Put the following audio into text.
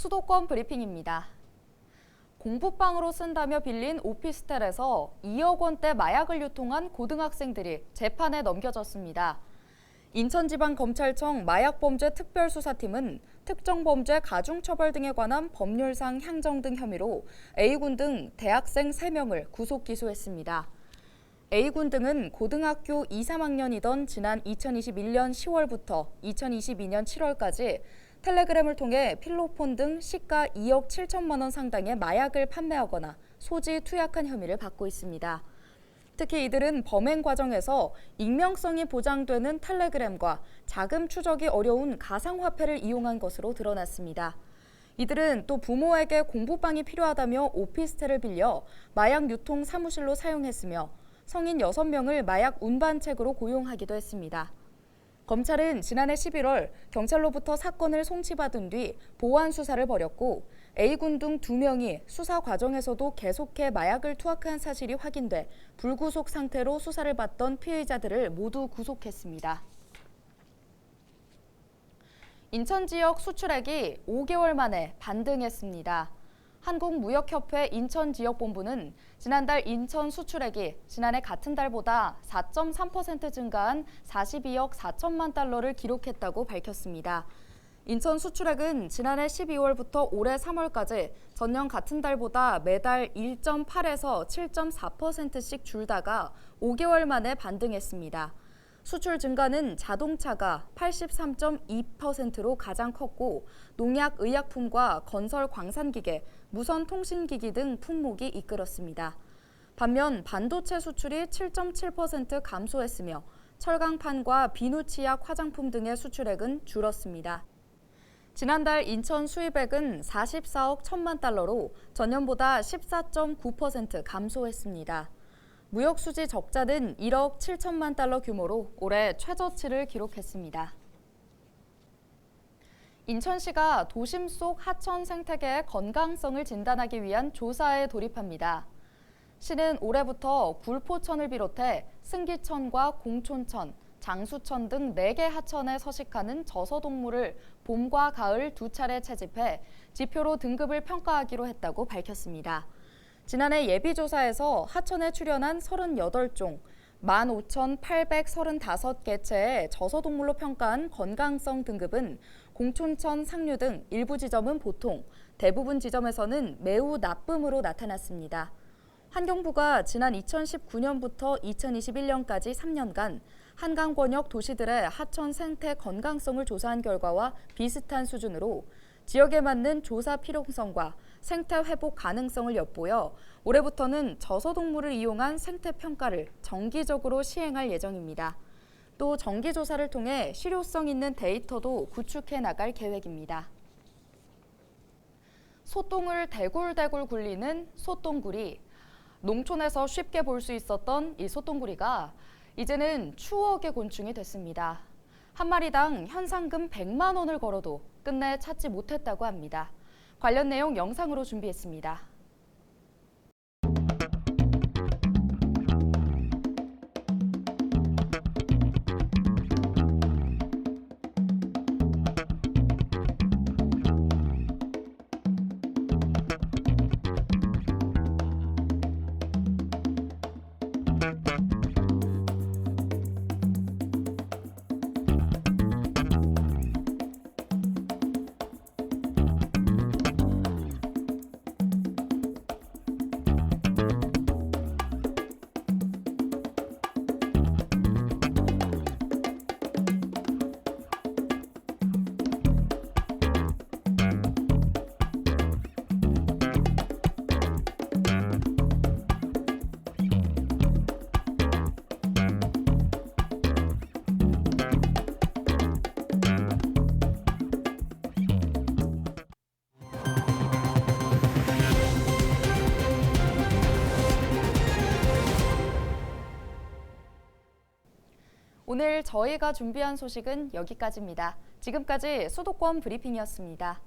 수도권 브리핑입니다. 공부방으로 쓴다며 빌린 오피스텔에서 2억 원대 마약을 유통한 고등학생들이 재판에 넘겨졌습니다. 인천지방검찰청 마약범죄특별수사팀은 특정범죄 가중처벌 등에 관한 법률상 향정 등 혐의로 A군 등 대학생 3명을 구속 기소했습니다. A군 등은 고등학교 2, 3학년이던 지난 2021년 10월부터 2022년 7월까지 텔레그램을 통해 필로폰 등 시가 2억 7천만 원 상당의 마약을 판매하거나 소지 투약한 혐의를 받고 있습니다. 특히 이들은 범행 과정에서 익명성이 보장되는 텔레그램과 자금 추적이 어려운 가상화폐를 이용한 것으로 드러났습니다. 이들은 또 부모에게 공부방이 필요하다며 오피스텔을 빌려 마약 유통 사무실로 사용했으며 성인 6명을 마약 운반책으로 고용하기도 했습니다. 검찰은 지난해 11월 경찰로부터 사건을 송치받은 뒤 보완 수사를 벌였고 A군 등두 명이 수사 과정에서도 계속해 마약을 투약한 사실이 확인돼 불구속 상태로 수사를 받던 피해자들을 모두 구속했습니다. 인천 지역 수출액이 5개월 만에 반등했습니다. 한국무역협회 인천지역본부는 지난달 인천 수출액이 지난해 같은 달보다 4.3% 증가한 42억 4천만 달러를 기록했다고 밝혔습니다. 인천 수출액은 지난해 12월부터 올해 3월까지 전년 같은 달보다 매달 1.8에서 7.4%씩 줄다가 5개월 만에 반등했습니다. 수출 증가는 자동차가 83.2%로 가장 컸고 농약, 의약품과 건설, 광산기계, 무선 통신기기 등 품목이 이끌었습니다. 반면 반도체 수출이 7.7% 감소했으며 철강판과 비누치약 화장품 등의 수출액은 줄었습니다. 지난달 인천 수입액은 44억 1천만 달러로 전년보다 14.9% 감소했습니다. 무역 수지 적자는 1억 7천만 달러 규모로 올해 최저치를 기록했습니다. 인천시가 도심 속 하천 생태계의 건강성을 진단하기 위한 조사에 돌입합니다. 시는 올해부터 굴포천을 비롯해 승기천과 공촌천, 장수천 등 4개 하천에 서식하는 저서동물을 봄과 가을 두 차례 채집해 지표로 등급을 평가하기로 했다고 밝혔습니다. 지난해 예비조사에서 하천에 출연한 38종, 15,835개체의 저서동물로 평가한 건강성 등급은 공촌천 상류 등 일부 지점은 보통, 대부분 지점에서는 매우 나쁨으로 나타났습니다. 환경부가 지난 2019년부터 2021년까지 3년간 한강 권역 도시들의 하천 생태 건강성을 조사한 결과와 비슷한 수준으로 지역에 맞는 조사 필요성과 생태 회복 가능성을 엿보여 올해부터는 저서동물을 이용한 생태 평가를 정기적으로 시행할 예정입니다. 또 정기 조사를 통해 실효성 있는 데이터도 구축해 나갈 계획입니다. 소똥을 대굴대굴 굴리는 소똥구리. 농촌에서 쉽게 볼 수 있었던 이 소똥구리가 이제는 추억의 곤충이 됐습니다. 한 마리당 현상금 100만 원을 걸어도 끝내 찾지 못했다고 합니다. 관련 내용 영상으로 준비했습니다. 오늘 저희가 준비한 소식은 여기까지입니다. 지금까지 수도권 브리핑이었습니다.